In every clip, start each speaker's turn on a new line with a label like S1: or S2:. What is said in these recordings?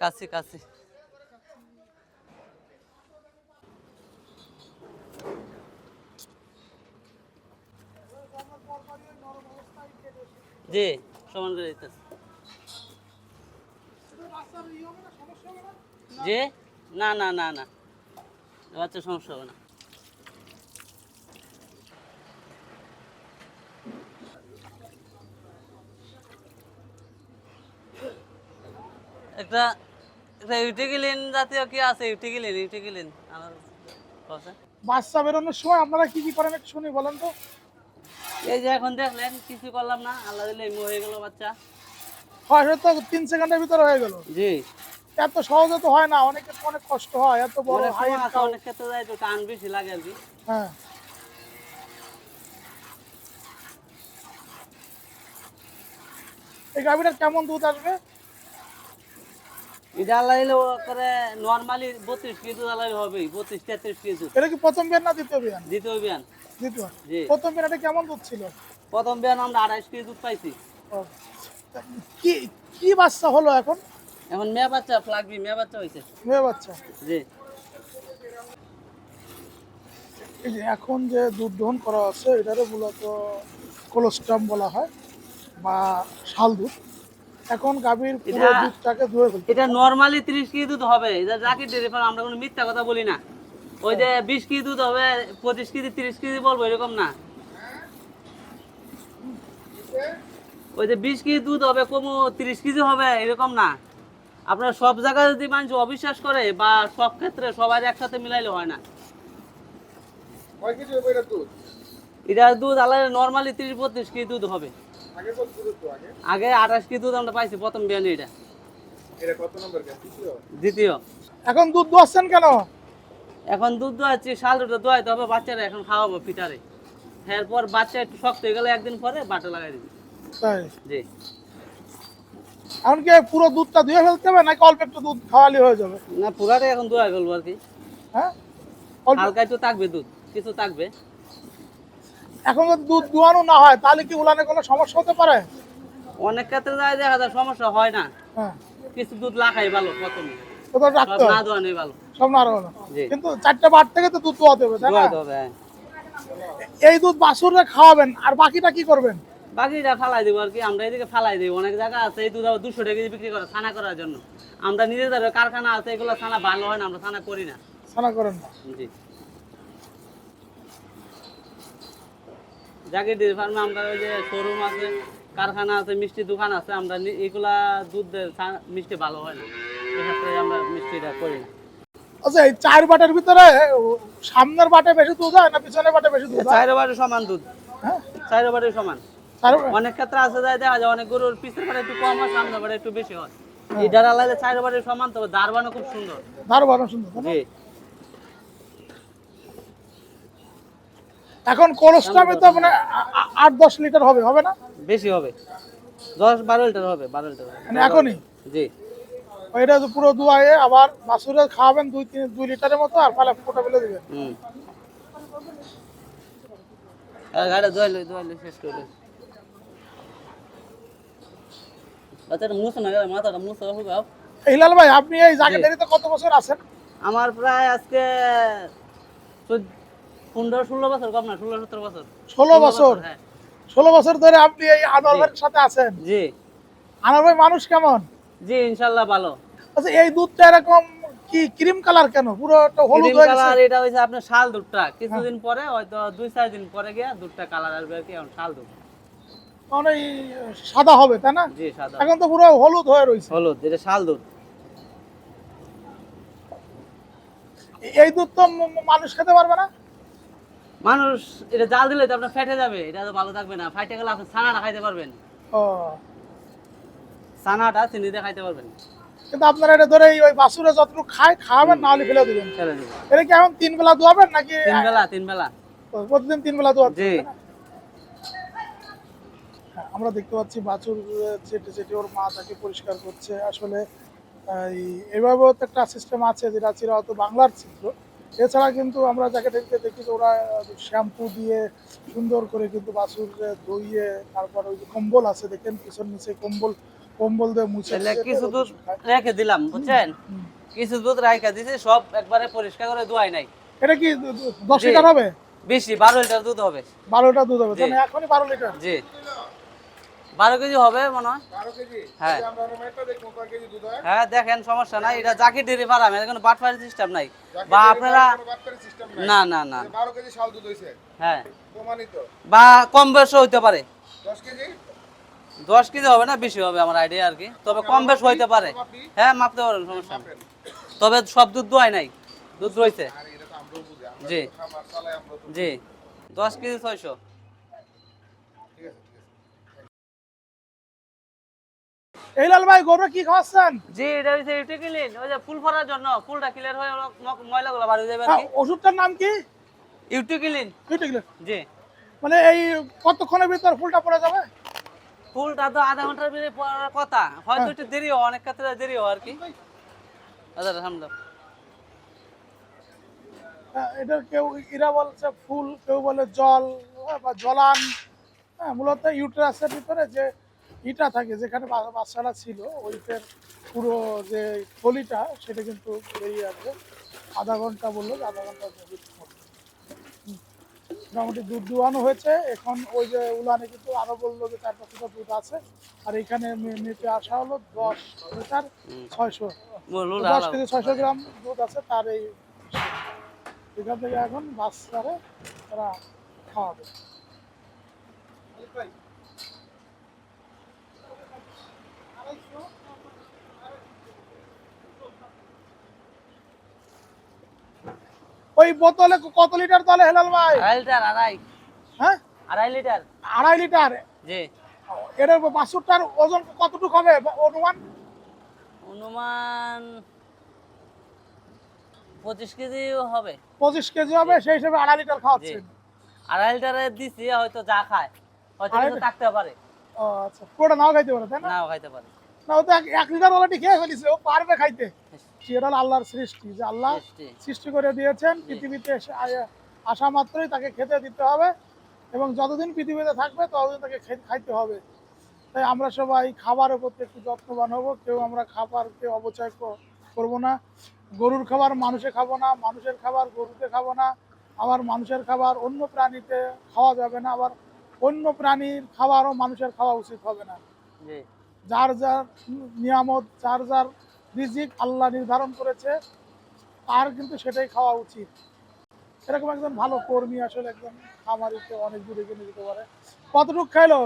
S1: কাশি কাশি জি, সমান করে দিতেছে। জি? না না না না। বাচ্চা সমস্যা হবে না। একটা ইউটিকিলিন জাতীয় কি আছে? ইউটিকিলিন ইউটিকিলিন আমার কাছে
S2: বাচ্চা বেরোনোর সময় আপনারা কি কি করেন একটু শুনি বলেন তো।
S1: এই যে এখন দেখলেন কিছু করলাম না। আল্লাহ দিলে এমনি হয়ে গেল বাচ্চা।
S2: হয় হয়তো তিন সেকেন্ডের ভিতরে হয়ে গেল।
S1: জি।
S2: এত সহজে তো হয় না অনেকের অনেক কষ্ট হয় এত বড় হাইট
S1: অনেক ক্ষেত্রে যায় তো টান বেশি লাগে আর কি।
S2: হ্যাঁ। এই গাভিটার কেমন দুধ আসবে?
S1: এটা করে নর্মালি কেজি তেত্রিশ কেজি।
S2: এটা কি প্রথম বিয়ান না দ্বিতীয় বিয়ান?
S1: দ্বিতীয় বিয়ান।
S2: দ্বিতীয়।
S1: জি।
S2: প্রথম বিয়ানটা কেমন দুধ ছিল?
S1: প্রথম বিয়ান আমরা কেজি দুধ পাইছি।
S2: কি কি বাচ্চা হলো এখন?
S1: এখন মেয়ে বাচ্চা ফ্লাগবি মেয়ে বাচ্চা
S2: মেয়ে বাচ্চা।
S1: জি।
S2: এই যে এখন যে দুধ দহন করা আছে এটারও মূলত কোলোস্টাম বলা হয় বা শাল দুধ। এখন গাভীর পুরো দুধটাকে ধুয়ে ফেলতে
S1: এটা নর্মালি তিরিশ কেজি দুধ হবে। এটা ডেরি ফার্ম আমরা কোনো মিথ্যা কথা বলি না। ওই যে বিশ কেজি দুধ হবে পঁচিশ কেজি তিরিশ কেজি বলব এরকম না। ওই যে বিশ কেজি দুধ হবে কমু তিরিশ কেজি হবে এরকম না। আপনার সব জায়গায় যদি মানুষ অবিশ্বাস করে বা সব ক্ষেত্রে সবাই একসাথে মিলাইলে হয় না।
S2: কয় কেজি হবে এটা দুধ?
S1: এটা দুধ আলাদা নর্মালি তিরিশ বত্রিশ কেজি দুধ হবে।
S2: আগে
S1: আঠাশ কি দুধ আমরা পাইছি প্রথম বিয়ানি এটা।
S2: এটা কত নম্বর
S1: দ্বিতীয়?
S2: এখন দুধ দোয়াচ্ছেন কেন?
S1: এখন দুধ দোয়াচ্ছি শাল দুটো দোয়াইতে হবে বাচ্চারা এখন খাওয়াবো ফিটারে এরপর বাচ্চা একটু শক্ত হয়ে গেলে একদিন পরে বাটা লাগাই দিবি।
S2: তাই?
S1: জি।
S2: এখন কি পুরো দুধটা ধুয়ে ফেলতে হবে নাকি অল্প একটু দুধ খাওয়ালি হয়ে যাবে?
S1: না পুরাটাই এখন দোয়া ফেলব আর কি।
S2: হ্যাঁ?
S1: হালকা একটু থাকবে দুধ কিছু থাকবে।
S2: এখন যদি দুধ দোয়ানো না হয় তাহলে কি উলানে কোনো সমস্যা হতে পারে?
S1: অনেক ক্ষেত্রে যায় দেখা যায় সমস্যা হয় না।
S2: হ্যাঁ।
S1: কিছু দুধ লাখাই ভালো প্রথমে।
S2: তো তো
S1: সব
S2: রাখতে
S1: না
S2: হবে
S1: ভালো।
S2: সব না রাখবে না
S1: জি।
S2: কিন্তু চারটে বার থেকে তো দুধ দোয়াতে হবে তাই না?
S1: দোয়াইতে হবে হ্যাঁ।
S2: এই দুধ খাওয়াবেন আর বাকিটা কি করবেন?
S1: বাকিটা ফালাই দিব আর কি আমরা এদিকে ফালাই দিই। অনেক জায়গা আছে এই দুধ আবার দুশো টাকা বিক্রি করে ছানা করার জন্য। আমরা নিজেদের কারখানা আছে এগুলো ছানা ভালো হয় না আমরা ছানা করি না।
S2: ছানা করেন না।
S1: জি। ডেয়ারি ফার্মে আমরা ওই যে শোরুম আছে কারখানা আছে মিষ্টি দোকান আছে আমরা এগুলা দুধ মিষ্টি ভালো হয় না। এক্ষেত্রে আমরা মিষ্টিটা করি না।
S2: আচ্ছা এই চার বাটের ভিতরে সামনের বাটে বেশি দুধ হয় না পিছনের বাটে বেশি দুধ হয়?
S1: চাইরো বাড়ি সমান দুধ।
S2: হ্যাঁ?
S1: চাইরো বাড়ি সমান। অনেক ক্ষেত্রে আছে যায় দেখা যায় অনেক গরুর পিছের বাড়ি একটু কম হয় সামনের বাড়ি একটু বেশি হয়। এই ডারা লাগলে চাইরো বাড়ি সমান তবে দারবানো খুব সুন্দর।
S2: ধার বারো সুন্দর
S1: জি।
S2: এখন কোলেস্ট্রামে তো মানে আট দশ লিটার হবে হবে না?
S1: বেশি হবে। দশ বারো লিটার হবে বারো লিটার
S2: মানে এখনই?
S1: জি।
S2: ওইটা তো পুরো দুয়ায়ে আবার বাছুরে খাওয়াবেন দুই তিন দুই লিটারের মতো আর পালে ফোটা ফেলে দিবেন।
S1: হুম। আর গাড়ি ধোয়াইলে ধোয়াইলে শেষ করে বাচ্চাটা মুছে না গেলে মাথাটা মুছে হোক
S2: হিলাল ভাই আপনি এই। দেরিতে কত বছর আছেন?
S1: আমার প্রায় আজকে পনেরো ষোলো বছর কম না ষোলো সতেরো বছর।
S2: ষোলো বছর?
S1: হ্যাঁ।
S2: ষোলো বছর ধরে আপনি এই আনোয়ার ভাইয়ের সাথে আছেন?
S1: জি।
S2: আনোয়ার ভাই মানুষ কেমন?
S1: জি ইনশাল্লাহ ভালো।
S2: আচ্ছা এই দুধটা এরকম কি ক্রিম কালার কেন? পুরো একটা হলুদ হয়ে
S1: কালার এটা হইছে আপনার শাল দুধটা। কিছুদিন পরে হয়তো দুই চার দিন পরে গিয়া দুধটা কালার আসবে আর কি এখন শাল দুধ।
S2: মানে সাদা হবে তাই না?
S1: জি সাদা।
S2: এখন তো পুরো হলুদ হয়ে রয়েছে
S1: হলুদ এটা শাল দুধ।
S2: এই দুধ তো মানুষ খেতে পারবে না?
S1: মানুষ এটা জাল দিলে তো আপনার ফেটে যাবে এটা তো ভালো থাকবে না। ফাইটে গেলে আপনি ছানাটা খাইতে পারবেন।
S2: ও।
S1: ছানাটা চিনি দিয়ে খাইতে পারবেন।
S2: কিন্তু আপনারা এটা ধরে ওই বাসুরে যতটুকু খায় খাওয়াবেন না হলে ফেলে দেবেন।
S1: ছেড়ে দেবো।
S2: এটা কি এখন তিন বেলা দোয়াবেন নাকি?
S1: তিন বেলা তিন বেলা
S2: প্রতিদিন তিন বেলা দোয়াবেন
S1: জি
S2: হ্যাঁ, আমরা দেখতে পাচ্ছি বাছুর চেটে চেটে ওর মা তাকে পরিষ্কার করছে। আসলে এই- এইভাবেও তো একটা সিস্টেম আছে যেটা ছিল হয়তো বাংলার চিত্র। এছাড়া কিন্তু আমরা যাকে দেখতে দেখি যে ওরা শ্যাম্পু দিয়ে সুন্দর করে কিন্তু বাছুর ধুইয়ে তারপর ওই যে কম্বল আছে দেখেন পিছন নিচে কম্বল কম্বল দিয়ে মুছে
S1: কিছু দুধ রেখে দিলাম বুঝছেন? কিছু দুধ রাইখা দিছে সব একবারে পরিষ্কার করে ধোয়াই নাই।
S2: এটা কি দশ লিটার হবে?
S1: বেশি বারো লিটার দুধ হবে।
S2: বারোটা দুধ হবে এখনই বারো লিটার?
S1: জি। বারো কেজি হবে মনে হয়। হ্যাঁ।
S2: হয়?
S1: হ্যাঁ দেখেন সমস্যা নাই। এটা জাকি ডেরি ফার্ম এর কোনো বাটফারি সিস্টেম নাই। বা আপনারা না না না। হ্যাঁ। বা কম বেশও হইতে পারে।
S2: দশ কেজি?
S1: হবে না বেশি হবে আমার আইডিয়া আর কি। তবে কম বেশ হইতে পারে। হ্যাঁ মাপতে পারেন সমস্যা নেই। তবে সব দুধ দোয়াই নাই। দুধ রয়েছে জি। জি। দশ কেজি ছয়শো।
S2: ভাই গরু কি খাওয়াচ্ছেন?
S1: জি এটা হচ্ছে ইউটিক্লিন ওই যে ফুল ফরার জন্য ফুলটা ক্লিয়ার হয়ে ময়লাগুলো বার হয়ে যাবে আর
S2: হ্যাঁ,
S1: কি
S2: ওষুধটার নাম কি?
S1: ইউটিক্লিন।
S2: ঠিক
S1: জি।
S2: মানে এই কতক্ষণের ভিতর ফুলটা পড়ে যাবে?
S1: ফুলটা তো আধা ঘণ্টার ভিতরে পড়ার কথা। হয়তো একটু দেরি হয় অনেক ক্ষেত্রে দেরি হয় আর কি। আচ্ছা সামনে
S2: হ্যাঁ, এটা কেউ এরা বলছে ফুল কেউ বলে জল হ্যাঁ, বা জলান। হ্যাঁ মূলত ইউট্রাসের ভিতরে যে ইটা থাকে যেখানে বা- বাচ্চাটা ছিল ওইটার পুরো যে থলিটা সেটা কিন্তু বেরিয়ে আসবে আধা ঘণ্টা বলল যে আধা ঘণ্টা মোটামুটি দুধ দুয়ানো হয়েছে। এখন ওই যে উলানে কিন্তু আরও বলল যে চার পাঁচটা দুধ আছে। আর এখানে মেপে আসা হলো দশ লিটার ছয়শো। দশ। কেজি ছয়শো গ্রাম দুধ আছে তার এই এখান থেকে এখন বাচ্চারা তারা খাওয়াবে। ওই বোতলে কত লিটার তলে হেলাল ভাই?
S1: আড়াই লিটার আড়াই।
S2: হ্যাঁ?
S1: আড়াই লিটার।
S2: আড়াই লিটার?
S1: জি।
S2: এর বাছুরটার ওজন কতটুকু হবে? অনুমান?
S1: অনুমান পঁচিশ কেজি হবে।
S2: পঁচিশ কেজি হবে সেই হিসেবে আড়াই লিটার খাওয়াচ্ছেন
S1: আড়াই লিটারে দিছি হয়তো যা খায়। হয়তো কিছু থাকতে পারে।
S2: ও আচ্ছা। পুরোটা নাও খাইতে পারে তাই না?
S1: নাও খাইতে পারে।
S2: না ও তো এক- এক লিটার অলরেডি খেয়ে ফেলিছে ও পারবে খাইতে। সেটা হলো আল্লাহর সৃষ্টি যে আল্লাহ সৃষ্টি। করে দিয়েছেন পৃথিবীতে আসা মাত্রই তাকে খেতে দিতে হবে এবং যতদিন পৃথিবীতে থাকবে ততদিন তাকে খাইতে হবে। তাই আমরা সবাই খাবারের প্রতি একটু যত্নবান হব কেউ আমরা খাবারকে অবচয় ক- করব না। গরুর খাবার মানুষে খাব না মানুষের খাবার গরুতে খাব না আবার মানুষের খাবার অন্য প্রাণীতে খাওয়া যাবে না আবার অন্য প্রাণীর খাবারও মানুষের খাওয়া উচিত হবে না। যার যার নিয়ামত যার যার রিজিক আল্লাহ নির্ধারণ করেছে তার কিন্তু সেটাই খাওয়া উচিত। এরকম একজন ভালো কর্মী আসলে একজন খামারিতে অনেক দূরে কিনে দিতে পারে। কতটুক খাইলো?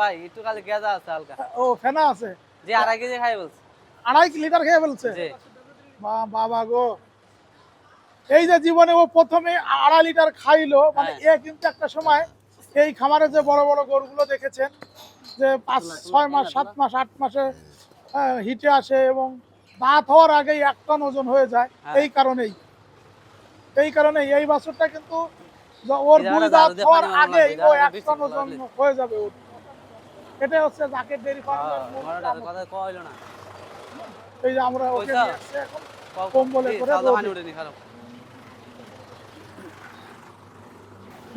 S1: ভাই একটু খালি গেজা আছে হালকা।
S2: ও ফেনা আছে?
S1: আড়াই কেজি খাই বলছে।
S2: আড়াই লিটার খেয়ে ফেলছে? বাবা গো। এই যে জীবনে ও প্রথমে আড়াই লিটার খাইলো মানে এ কিন্তু একটা সময় এই খামারে যে বড় বড় গরুগুলো দেখেছেন যে পাঁচ ছয় মাস সাত মাস আট মাসে হ্যাঁ, হিটে আসে এবং দাঁত হওয়ার আগেই এক টন ওজন হয়ে যায়।
S1: হ্যাঁ।
S2: এই কারণেই। এই কারণেই এই বাছুরটা কিন্তু ওর দুই দাঁত হওয়ার আগেই ও এক টন ওজন হয়ে যাবে ওর। এটাই হচ্ছে জাকের ডেরি ফার্মের মূল
S1: আমার
S2: কাম।
S1: কথা কইলো না।
S2: এই যে আমরা ওকে এখন কম্বলে করে
S1: খারাপ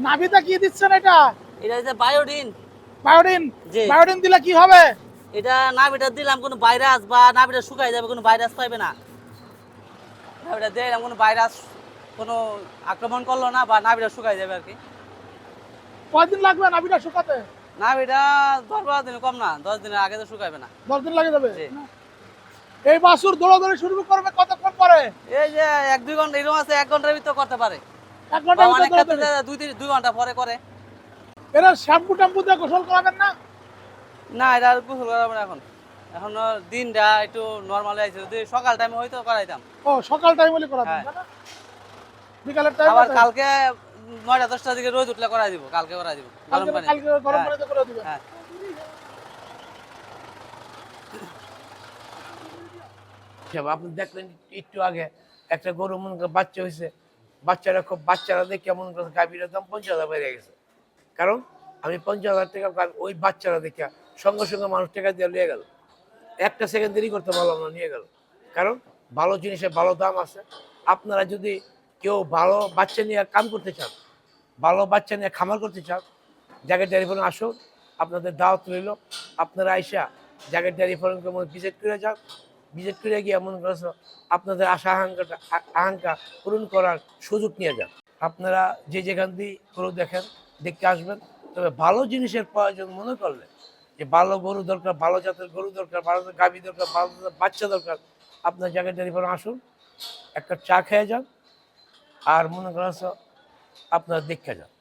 S2: নাভিটা কি দিচ্ছেন এটা?
S1: এটা বায়োডিন।
S2: বায়োডিন? বায়োডিন দিলে কি হবে?
S1: এটা নাভিটা দিলাম কোনো ভাইরাস বা নাভিটা শুকাই যাবে কোনো ভাইরাস পাইবে না। নাভিটা দিলাম কোনো ভাইরাস কোনো আক্রমণ করল না বা নাভিটা শুকাই যাবে আর কি।
S2: কয়দিন লাগবে নাভিটা শুকাতে?
S1: নাভিটা দশ বারো দিন কম না দশ দিনের আগে তো শুকাইবে না।
S2: দশ দিন লাগে যাবে? এই বাছুর দৌড়াদৌড়ি শুরু করবে কতক্ষণ পরে?
S1: এই যে এক দুই ঘণ্টা এরকম আছে এক ঘণ্টার ভিতর করতে পারে।
S2: এক ঘণ্টা।
S1: দুই তিন দুই ঘণ্টা পরে করে।
S2: এরা শ্যাম্পু ট্যাম্পু দিয়ে গোসল করাবেন না?
S1: না এটা আর গোসল করাবো না এখন। এখন দিনটা একটু নর্মাল আছে। যদি সকাল টাইমে হয়তো করাইতাম।
S2: ও সকাল টাইম হলে করাবেন
S1: হ্যাঁ।
S2: না? বিকালের টাইম
S1: আবার কালকে নয়টা দশটার দিকে রোদ উঠলে করাই দিব কালকে করাই দিব গরম
S2: কালকে
S1: পানি।
S2: কালকে গরম
S1: হ্যাঁ।
S2: পানিতে করে দিবেন?
S1: হ্যাঁ।
S3: আপনি দেখলেন একটু আগে একটা গরু মনে করে বাচ্চা হয়েছে। বাচ্চারা খুব বাচ্চারা দেখে মনে করে গাভীর দাম পঞ্চাশ হাজার বেড়ে গেছে। কারণ আমি পঞ্চাশ হাজার টাকা ওই বাচ্চারা দেখে সঙ্গে সঙ্গে মানুষ টাকা দিয়ে নিয়ে গেল। একটা সেকেন্ড দেরি করতে পারলাম না, নিয়ে গেল। কারণ ভালো জিনিসের ভালো দাম আছে। আপনারা যদি কেউ ভালো বাচ্চা নিয়ে কাম করতে চান, ভালো বাচ্চা নিয়ে খামার করতে চান জায়গায় ডেয়ারি ফার্ম আসুন আপনাদের দাওয়াত রইল। আপনারা আইসা জায়গায় ডেয়ারি ফার্মকে ভিজিট করে যান। ভিজিট করে গিয়ে মনে করছ আপনাদের আশা আকাঙ্ক্ষাটা আকাঙ্ক্ষা পূরণ করার সুযোগ নিয়ে যান। আপনারা যে যেখান দিয়ে গরু দেখেন দেখতে আসবেন। তবে ভালো জিনিসের প্রয়োজন মনে করলে যে ভালো গরু দরকার ভালো জাতের গরু দরকার ভালো জাতের গাভী দরকার ভালো জাতের বাচ্চা দরকার আপনার জায়গায় ফার্ম আসুন একটা চা খেয়ে যান আর মনে করছ আপনার দেখে যান।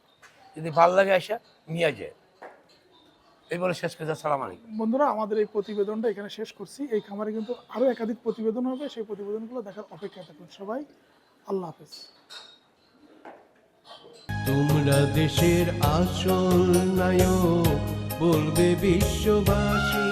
S3: যদি ভালো লাগে আসা নিয়ে যায়। এই বলে শেষ করে সালাম আলাইকুম।
S2: বন্ধুরা আমাদের এই প্রতিবেদনটা এখানে শেষ করছি। এই খামারে কিন্তু আরও একাধিক প্রতিবেদন হবে। সেই প্রতিবেদনগুলো দেখার অপেক্ষা থাকুন সবাই। আল্লাহ হাফেজ।
S4: তোমরা দেশের আসল নায়ক। বলবে বিশ্ববাসী।